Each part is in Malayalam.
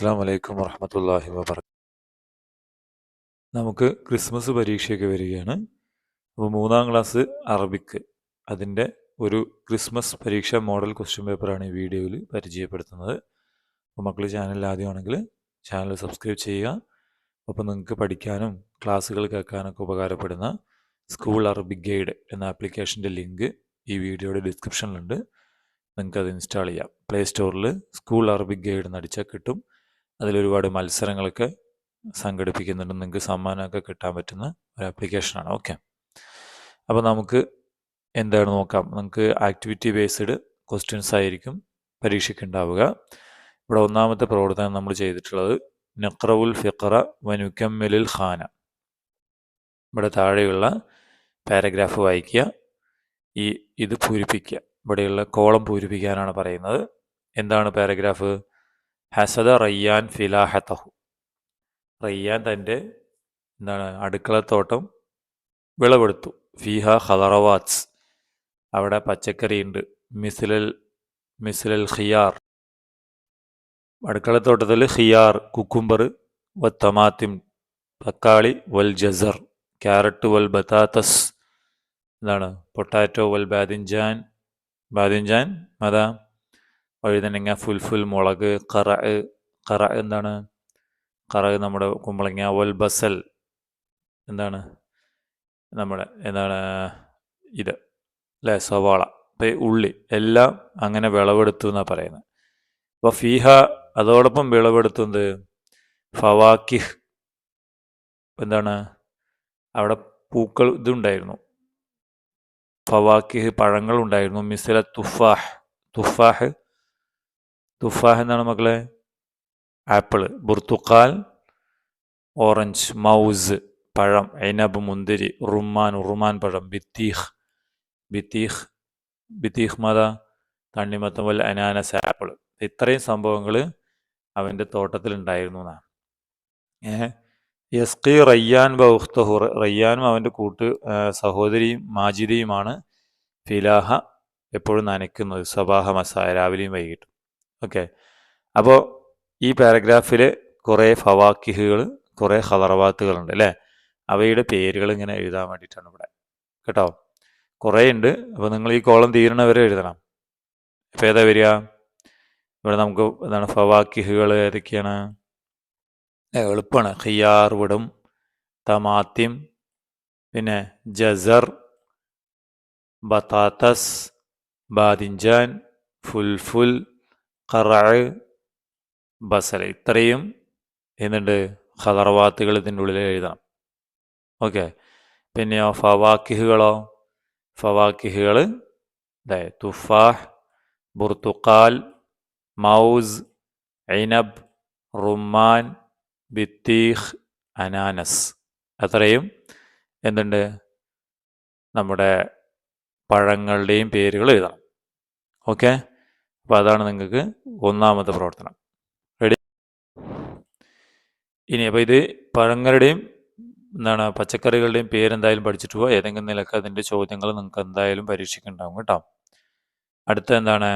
അസ്സാം വലൈക്കും വർഹമത്തല്ലാഹി വാബർക്ക നമുക്ക് ക്രിസ്മസ് പരീക്ഷയൊക്കെ വരികയാണ്. അപ്പോൾ മൂന്നാം ക്ലാസ് അറബിക്ക് അതിന്റെ ഒരു ക്രിസ്മസ് പരീക്ഷ മോഡൽ ക്വസ്റ്റ്യൻ പേപ്പറാണ് ഈ വീഡിയോയിൽ പരിചയപ്പെടുത്തുന്നത്. അപ്പോൾ മക്കൾ ചാനൽ ആദ്യമാണെങ്കിൽ ചാനൽ സബ്സ്ക്രൈബ് ചെയ്യുക. അപ്പോൾ നിങ്ങൾക്ക് പഠിക്കാനും ക്ലാസ്സുകൾ കേൾക്കാനൊക്കെ ഉപകാരപ്പെടുന്ന സ്കൂൾ അറബിക് ഗൈഡ് എന്ന ആപ്ലിക്കേഷന്റെ ലിങ്ക് ഈ വീഡിയോയുടെ ഡിസ്ക്രിപ്ഷനിലുണ്ട്. നിങ്ങൾക്ക് അത് ഇൻസ്റ്റാൾ ചെയ്യാം പ്ലേ സ്റ്റോറിൽ സ്കൂൾ അറബിക് ഗൈഡ് എന്ന് അടിച്ചാൽ കിട്ടും. അതിലൊരുപാട് മത്സരങ്ങളൊക്കെ സംഘടിപ്പിക്കുന്നുണ്ട്. നിങ്ങൾക്ക് സമ്മാനമൊക്കെ കിട്ടാൻ പറ്റുന്ന ഒരു ആപ്ലിക്കേഷനാണ് ഓക്കെ അപ്പോൾ നമുക്ക് എന്താണ് നോക്കാം. നമുക്ക് ആക്ടിവിറ്റി ബേസ്ഡ് ക്വസ്റ്റ്യൻസ് ആയിരിക്കും പരീക്ഷയ്ക്ക് ഉണ്ടാവുക. ഇവിടെ ഒന്നാമത്തെ പ്രവർത്തനം നമ്മൾ ചെയ്തിട്ടുള്ളത് നഖ്റവുൽ ഫിഖറ വനുക്കമ്മലിൽ ഖാന. ഇവിടെ താഴെയുള്ള പാരഗ്രാഫ് വായിക്കുക. ഈ ഇത് പൂരിപ്പിക്കുക. ഇവിടെയുള്ള കോളം പൂരിപ്പിക്കാനാണ് പറയുന്നത്. എന്താണ് പാരഗ്രാഫ് ഹസദ റയ്യാൻ ഫിലാഹത്തഹു. റയ്യാൻ തന്റെ എന്താണ് അടുക്കളത്തോട്ടം വിളവെടുത്തു. ഫിഹ ഹദറവാത്സ് അവിടെ പച്ചക്കറിയുണ്ട്. മിസിലൽ മിസിലൽ ഖിയാർ. അടുക്കളത്തോട്ടത്തിൽ ഖിയാർ കുക്കുംബർ വ തമാത്തിം തക്കാളി വൽ ജസർ ക്യാരറ്റ് വൽ ബത്താത്തസ് എന്താണ് പൊട്ടാറ്റോ വൽ ബാദിൻജാൻ ബാദിൻജാൻ അതാ വഴുതനങ്ങ ഫുൽഫുൽ മുളക് കറ കറ എന്താണ്? കറ നമ്മുടെ കുമ്പളങ്ങ വൽ ബസൽ എന്താണ്? നമ്മുടെ എന്താണ് ഇത് അല്ലേ? സവാള ഇപ്പം ഉള്ളി എല്ലാം അങ്ങനെ വിളവെടുത്തു എന്നാണ് പറയുന്നത്. അപ്പോൾ ഫീഹ അതോടൊപ്പം വിളവെടുത്തുന്നത് ഫവാക്കിഹ് എന്താണ്? അവിടെ പൂക്കൾ ഇതുണ്ടായിരുന്നു. ഫവാക്കിഹ് പഴങ്ങളുണ്ടായിരുന്നു. മിസല തുഫാഹ് തുഫാഹ് തുഫാഹ് എന്നാണ് മക്കളെ? ആപ്പിൾ. ബുർത്തുക്കാൽ ഓറഞ്ച് മൗസ് പഴം ഐനബ് മുന്തിരി റുമാൻ ഉറുമാൻ പഴം ബിത്തീഹ് ബിത്തീഹ് ബിത്തീഹ് മത തണ്ണിമത്തം വല്ല അനാനസ് ആപ്പിൾ ഇത്രയും സംഭവങ്ങൾ അവന്റെ തോട്ടത്തിലുണ്ടായിരുന്നു എന്നാണ്. ഏഹ് യസ്കി റയ്യാൻ ബൗഖ്തഹു റയ്യാനും അവന്റെ കൂട്ട് സഹോദരിയും മാജിദയുമാണ് ഫിലാഹ എപ്പോഴും നനയ്ക്കുന്നത്. സബാഹ മസായ രാവിലെയും വൈകിട്ടും. ഓക്കെ അപ്പോൾ ഈ പാരഗ്രാഫിൽ കുറേ ഫവാക്കിഹുകൾ കുറേ ഹലറവാത്തുകളുണ്ട് അല്ലേ? അവയുടെ പേരുകൾ ഇങ്ങനെ എഴുതാൻ വേണ്ടിയിട്ടാണ് ഇവിടെ. കേട്ടോ? കുറേ ഉണ്ട്. അപ്പോൾ നിങ്ങൾ ഈ കോളം തീരണവരെ എഴുതണം. ഇപ്പോൾ ഏതാ വരിക? ഇവിടെ നമുക്ക് എന്താണ് ഫവാക്കിഹുകൾ ഏതൊക്കെയാണ്? എളുപ്പമാണ്. ഹിയാർ വിടും തമാത്തിം പിന്നെ ജസർ ബത്താത്തസ് ബാദിൻജാൻ ഫുൽഫുൽ ഖറ ബസല ഇത്രയും എന്നുണ്ട് ഖദർവാത്തുകൾ ഇതിന്റെ ഉള്ളിൽ എഴുതാം ഓക്കെ? പിന്നെയോ ഫവാക്കിഹുകളോ? ഫവാക്കിഹുകൾ അതായത് തുഫാഹ് ബുർത്തുക്കാൽ മൗസ് ഐനബ് റുമാൻ ബിത്തീഹ് അനാനസ്. അത്രയും എന്തുണ്ട് നമ്മുടെ പഴങ്ങളുടെയും പേരുകൾ എഴുതണം. ഓക്കെ? അപ്പോൾ അതാണ് നിങ്ങൾക്ക് ഒന്നാമത്തെ പ്രവർത്തനം. റെഡി ഇനി അപ്പോൾ ഇത് പഴങ്ങളുടെയും എന്താണ് പച്ചക്കറികളുടെയും പേരെന്തായാലും പഠിച്ചിട്ട് പോവുക ഏതെങ്കിലും നിലയ്ക്ക് അതിന്റെ ചോദ്യങ്ങൾ നിങ്ങൾക്ക് എന്തായാലും പരീക്ഷിക്കുന്നുണ്ടാവും കേട്ടോ. അടുത്ത എന്താണ്?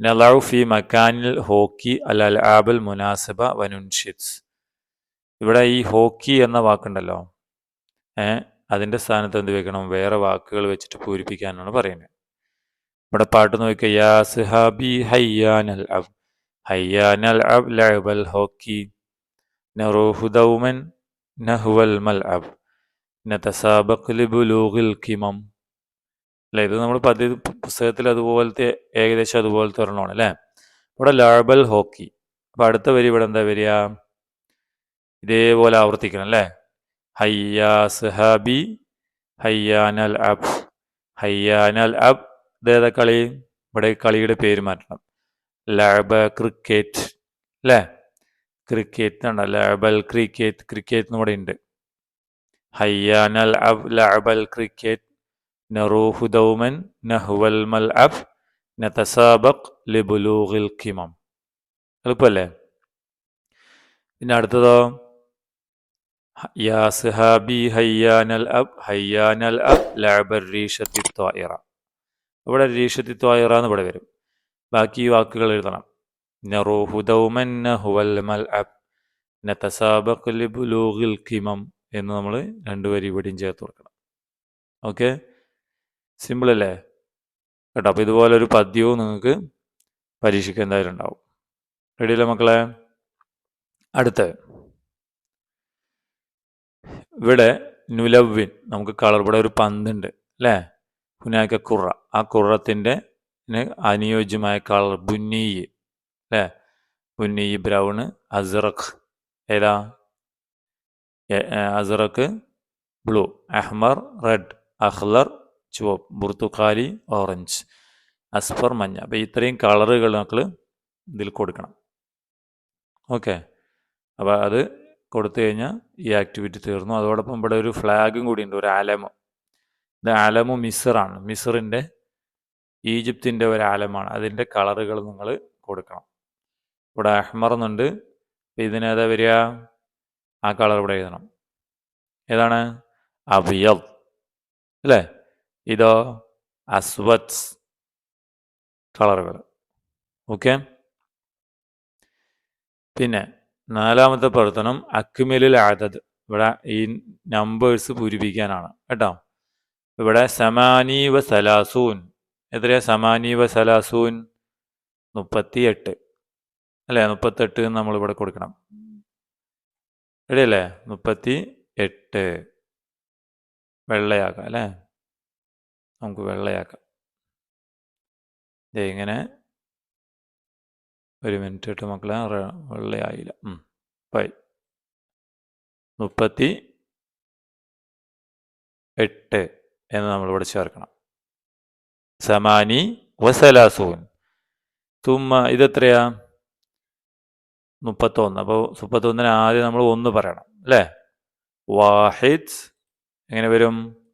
നലാവ് ഫി മക്കാനിൽ ഹോക്കി അൽ അൽ ആബൽ മുനാസിബ വനുൻഷിത്സ് ഇവിടെ ഈ ഹോക്കി എന്ന വാക്കുണ്ടല്ലോ. ഏഹ് അതിന്റെ സ്ഥാനത്ത് എന്ത് വെക്കണം? വേറെ വാക്കുകൾ വെച്ചിട്ട് പൂരിപ്പിക്കാനാണ് പറയുന്നത്. ഇവിടെ പാട്ട് നോക്കിയ യാ ഹയ്യാനൽ അബ് ഹയ്യാനൽ അബ് ലഅബൽ ഹോക്കി നറൂഹു ദൗമൻ അല്ലേ ഇത് നമ്മൾ പതി പുസ്തകത്തിൽ അതുപോലത്തെ ഏകദേശം അതുപോലത്തെ ഒരെണ്ണമാണ് അല്ലേ? ഇവിടെ ലാബൽ ഹോക്കി. അപ്പൊ അടുത്ത വരി ഇവിടെ എന്താ വരിക? ഇതേപോലെ ആവർത്തിക്കണം അല്ലേ? ഹയ്യാ സഹാബി ഹയ്യാനൽ അബ് ഹയ്യാനൽ അബ് ഇതേതാ കളി ഇവിടെ കളിയുടെ പേര് മാറ്റണം. ലാബ ക്രിക്കറ്റ് അല്ലേ ക്രിക്കറ്റ് ആണ് ലാബൽ ക്രിക്കറ്റ് ക്രിക്കറ്റ് ഇവിടെ ഉണ്ട്. ഹയ്യാനൽ അബ് ലാബൽ ക്രിക്കറ്റ് നറൂഹു ദൗമൻ നഹുവൽ മൽ അബ് നതസാബക് ലിബുലൂഗിൽ കിമം. എളുപ്പല്ലേ പിന്നെ അടുത്തതോ? യാ സഹാബി ഹയ്യാനൽ അബ് ഹയ്യാനൽ അബ് ലാബർ റീഷത്തി ത്വായിറ ഇവിടെ റീഷത്തി ത്വായിറ എന്ന് ഇവിടെ വരും. ബാക്കി വാക്കുകൾ എഴുതണം. ഖിമം എന്ന് നമ്മൾ രണ്ടുപേരും ഇവിടെയും ചേർത്ത് കൊടുക്കണം. ഓക്കെ? സിമ്പിൾ അല്ലേ? കേട്ടോ അപ്പോൾ ഇതുപോലെ ഒരു പദ്യവും നിങ്ങൾക്ക് പരീക്ഷയ്ക്ക് എന്തായാലും ഉണ്ടാവും. റെഡിയല്ലേ മക്കളെ? അടുത്ത. ഇവിടെ നുലവിൻ നമുക്ക് കളർ ഇവിടെ ഒരു പന്തുണ്ട് അല്ലേ? ഹുനാക്ക കുറ ആ കുറത്തിന്റെ അനുയോജ്യമായ കളർ ബുന്നീ അല്ലേ? ബുന്നീ ബ്രൗണ് അസറഖ് ഏതാ? അസറഖ് ബ്ലൂ അഹ്മർ റെഡ് അഹ്ലർ ചുവപ്പ് ബുർത്തുക്കാലി ഓറഞ്ച് അസ്ഫർ മഞ്ഞ. അപ്പോൾ ഇത്രയും കളറുകൾ നമുക്ക് ഇതിൽ കൊടുക്കണം. ഓക്കെ. അപ്പോൾ അത് കൊടുത്തു കഴിഞ്ഞാൽ ഈ ആക്ടിവിറ്റി തീർന്നു. അതോടൊപ്പം ഇവിടെ ഒരു ഫ്ലാഗും കൂടി ഉണ്ട് ഒരു ആലമ് ഇത് ആലമു മിസറാണ്. മിസറിന്റെ ഈജിപ്തിന്റെ ഒരു ആലമാണ് അതിന്റെ കളറുകൾ നിങ്ങൾ കൊടുക്കണം. ഇവിടെ അഹ്മർ എന്നുണ്ട് ഇതിനേതാ വരിക? ആ കളർ ഇവിടെ എഴുതണം. ഏതാണ്? അബിയൽ അല്ലേ? ഇതോ അസ്വത്സ് കളറുകൾ. ഓക്കെ? പിന്നെ നാലാമത്തെ പ്രവർത്തനം അക്മിലിൽ ആദത് ഇവിടെ ഈ നമ്പേഴ്സ് പൂരിപ്പിക്കാനാണ്. കേട്ടോ? ഇവിടെ സമാനീവ സലാസൂൻ. എത്രയാ സമാനീവ സലാസൂൻ? മുപ്പത്തി എട്ട് അല്ലേ? മുപ്പത്തെട്ട് നമ്മൾ ഇവിടെ കൊടുക്കണം. റെഡിയല്ലേ മുപ്പത്തി എട്ട് വെള്ളയാക്കാം അല്ലേ? നമുക്ക് വെള്ളയാക്കാം. ഇങ്ങനെ ഒരു മിനിറ്റ് ഇട്ട് മക്കളെ വെള്ളയായില്ല. പൈ മുപ്പത്തി എട്ട് എന്ന് നമ്മളിവിടെ ചേർക്കണം. സമാനി വസലാസൂൻ. തുമ്മ ഇതെത്രയാ? മുപ്പത്തൊന്ന്. അപ്പോൾ മുപ്പത്തൊന്നിന് ആദ്യം നമ്മൾ ഒന്ന് പറയണം അല്ലേ? വാഹിദ് എങ്ങനെ വരും?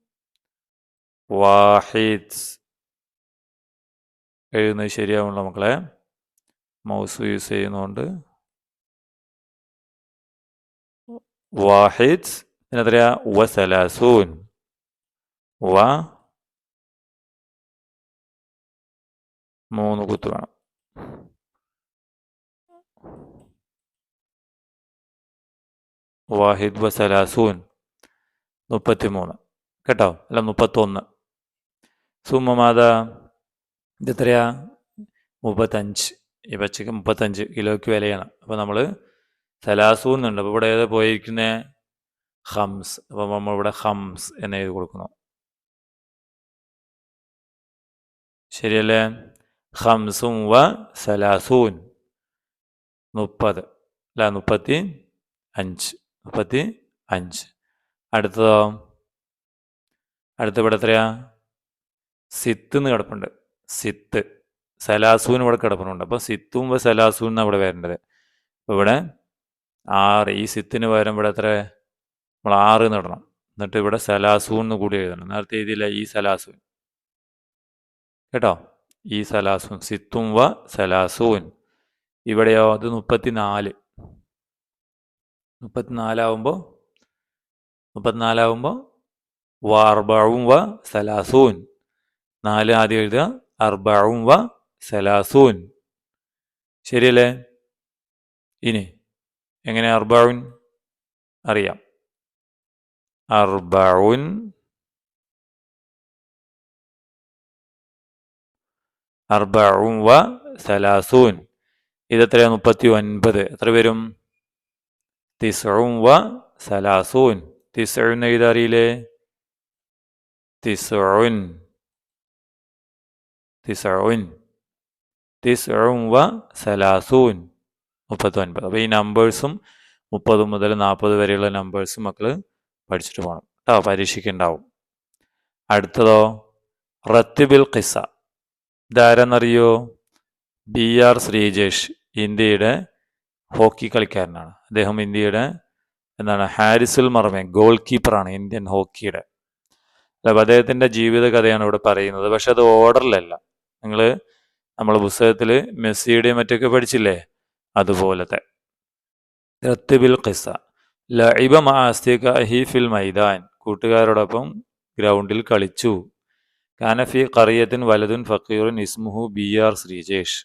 വാഹിദ്. എഴുതുന്നത് ശരിയാവുള്ള മക്കളെ. മൗസ് യൂസ് ചെയ്യുന്നതുകൊണ്ട്. വാഹിദ് എത്രയാ വസലാസൂൻ. വ മൂന്ന് കുത്ത് വേണം വാഹിദ് വസലാസൂൻ മുപ്പത്തിമൂന്ന് കേട്ടോ? അല്ല മുപ്പത്തൊന്ന്. സുമ്മമാത ഇതെത്രയാ? മുപ്പത്തഞ്ച്. ഈ പച്ചക്ക് മുപ്പത്തഞ്ച്. കിലോയ്ക്ക് വിലയാണ്. അപ്പോൾ നമ്മൾ സലാസൂന്നുണ്ട്. അപ്പോൾ ഇവിടെ ഏതാ പോയിരിക്കുന്നത് ഹംസ്. അപ്പോൾ നമ്മൾ ഇവിടെ ഹംസ് എന്ന് എഴുതി കൊടുക്കുന്നു. ശരിയല്ലേ? ഹംസും വ സലാസൂൻ. മുപ്പത്. അല്ല മുപ്പത്തി അഞ്ച്. മുപ്പത്തി അഞ്ച്. അടുത്തതോ? അടുത്ത ഇവിടെ എത്രയാ? സിത്ത് എന്ന് കിടപ്പുണ്ട്. സിത്ത്. സലാസൂൻ ഇവിടെ കിടപ്പുണ്ട്. അപ്പോൾ സിത്തും വ സലാസൂൻ എന്നാണ് ഇവിടെ വരേണ്ടത്? ഇവിടെ ആറ്. ഈ സിത്തിന് പകരം ഇവിടെ എത്ര നമ്മൾ ആറ് നടണം എന്നിട്ട് ഇവിടെ സലാസൂൻ എന്ന് കൂടി എഴുതണം. നേരത്തെ എഴുതിയില്ല? ഈ സലാസൂൻ. കേട്ടോ? ഈ സലാസൂൻ സിത്തും വ സലാസൂൻ. ഇവിടെയോ? അത് മുപ്പത്തിനാല്. മുപ്പത്തിനാലാവുമ്പോൾ മുപ്പത്തിനാലാവുമ്പോൾ വ അർബവും വ സലാസൂൻ. നാല് ആദ്യം എഴുതുക. അർബാവും വ സലാസൂൻ. ശരിയല്ലേ? ഇനി എങ്ങനെ അർബാവുൻ അറിയാം. അർബാവുൻ അർബവും വ സലാസൂൻ. ഇതെത്രയാ മുപ്പത്തി ഒൻപത് എത്ര വരും? തിസവും വ സലാസൂൻ. തിസഴുൻ എഴുതാറിയില്ലേ തിസോൻ തിസോൻ തിസും വ സലാസൂൻ. മുപ്പത്തൊൻപത് അപ്പോൾ ഈ നമ്പേഴ്സും മുപ്പത് മുതൽ നാൽപ്പത് വരെയുള്ള നമ്പേഴ്സും മക്കൾ പഠിച്ചിട്ട് പോകണം കേട്ടോ പരീക്ഷയ്ക്ക് ഉണ്ടാവും. അടുത്തതോ? റത്തിബിൽ ഖിസ ഇതാരെന്നറിയോ? ബി ആർ ശ്രീജേഷ് ഇന്ത്യയുടെ ഹോക്കി കളിക്കാരനാണ്. അദ്ദേഹം ഇന്ത്യയുടെ എന്താണ് ഹാരിസുൽ മർമെ ഗോൾ കീപ്പറാണ് ഇന്ത്യൻ ഹോക്കിയുടെ. അപ്പോൾ അദ്ദേഹത്തിന്റെ ജീവിത കഥയാണ് ഇവിടെ പറയുന്നത്. പക്ഷെ അത് ഓർഡറിലല്ല. നിങ്ങൾ നമ്മൾ പുസ്തകത്തിൽ മെസ്സിയുടെയും മറ്റൊക്കെ പഠിച്ചില്ലേ? അതുപോലത്തെ. റത്തിബിൽ ഖിസ. ലൈബ മാസ്തിക ഹി ഫിൽ മൈദാൻ. കൂട്ടുകാരോടൊപ്പം ഗ്രൗണ്ടിൽ കളിച്ചു. കാനഫി കറിയത്തിൻ വലതുൻ ഫക്കീറുൻ ഇസ്മുഹു ബി ആർ ശ്രീജേഷ്.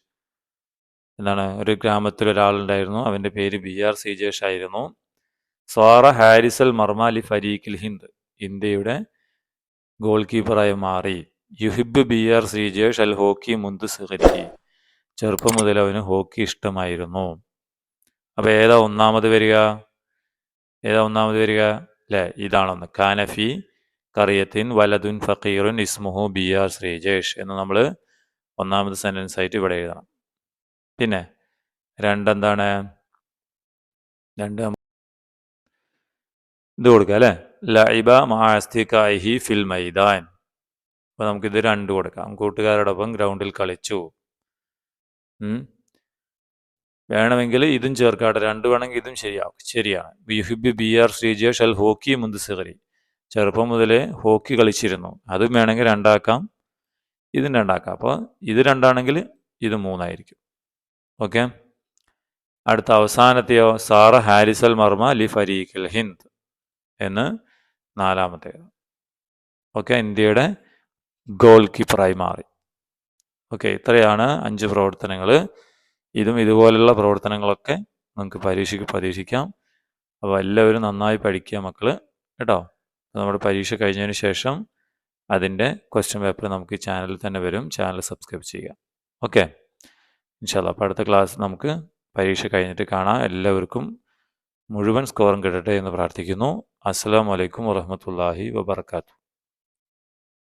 എന്താണ്? ഒരു ഗ്രാമത്തിൽ ഒരാളുണ്ടായിരുന്നു. അവന്റെ പേര് ബി ആർ ശ്രീജേഷ് ആയിരുന്നു. സ്വാറ ഹാരിസൽ മർമ മർമാലി ഫരീഖിൽ ഹിന്ദ്. ഇന്ത്യയുടെ ഗോൾ കീപ്പറായി മാറി. യുഹിബ് ബി ആർ ശ്രീജേഷ് അൽ ഹോക്കി മുന്ത് സഹരി ചെറുപ്പം മുതൽ അവന് ഹോക്കി ഇഷ്ടമായിരുന്നു. അപ്പോൾ ഏതാ ഒന്നാമത് വരിക? ഏതാ ഒന്നാമത് വരിക? അല്ലേ ഇതാണൊന്ന്. കാനഫി കറിയത്തിൻ വലതുൻ ഫക്കീറുൻ ഇസ്മുഹു ബി ആർ ശ്രീജേഷ് എന്ന് നമ്മൾ ഒന്നാമത് സെന്റൻസ് ആയിട്ട് ഇവിടെ എഴുതണം. പിന്നെ രണ്ടെന്താണ്? രണ്ട് ഇത് കൊടുക്കുക അല്ലേ? ലൈബ മാസ്തിക്കായി ഫിൽ മൈദാൻ. അപ്പോൾ നമുക്കിത് രണ്ട് കൊടുക്കാം. കൂട്ടുകാരോടൊപ്പം ഗ്രൗണ്ടിൽ കളിച്ചു. വേണമെങ്കിൽ ഇതും ചേർക്കാട്ടെ. രണ്ട് വേണമെങ്കിൽ ഇതും ശരിയാവും ശരിയാണ്. യുഹിബ് ബി ആർ ശ്രീജേഷ് അൽ ഹോക്കി മുന്ത് ചെറുപ്പം മുതലേ ഹോക്കി കളിച്ചിരുന്നു. അതും വേണമെങ്കിൽ രണ്ടാക്കാം ഇതും രണ്ടാക്കാം. അപ്പോൾ ഇത് രണ്ടാണെങ്കിൽ ഇത് മൂന്നായിരിക്കും. ഓക്കെ? അടുത്ത അവസാനത്തെയോ സാറ ഹാരിസൽ മർമ ലി ഫരീഖിൽ ഹിന്ദ് എന്ന് നാലാമത്തേത് ഓക്കെ? ഇന്ത്യയുടെ ഗോൾ കീപ്പറായി മാറി. ഓക്കെ? ഇത്രയാണ് അഞ്ച് പ്രവർത്തനങ്ങൾ. ഇതും ഇതുപോലെയുള്ള പ്രവർത്തനങ്ങളൊക്കെ നമുക്ക് പരീക്ഷയ്ക്ക് പരീക്ഷിക്കാം. അപ്പോൾ എല്ലാവരും നന്നായി പഠിക്കുക മക്കൾ കേട്ടോ? നമ്മുടെ പരീക്ഷ കഴിഞ്ഞതിന് ശേഷം അതിന്റെ ക്വസ്റ്റ്യൻ പേപ്പർ നമുക്ക് ഈ ചാനലിൽ തന്നെ വരും. ചാനൽ സബ്സ്ക്രൈബ് ചെയ്യുക. ഓക്കെ ഇൻഷാല്ല അപ്പോൾ അടുത്ത ക്ലാസ് നമുക്ക് പരീക്ഷ കഴിഞ്ഞിട്ട് കാണാം. എല്ലാവർക്കും മുഴുവൻ സ്കോറും കിട്ടട്ടെ എന്ന് പ്രാർത്ഥിക്കുന്നു. അസ്സാം വലൈക്കും വറഹമത്തല്ലാഹി വബർക്കാത്തു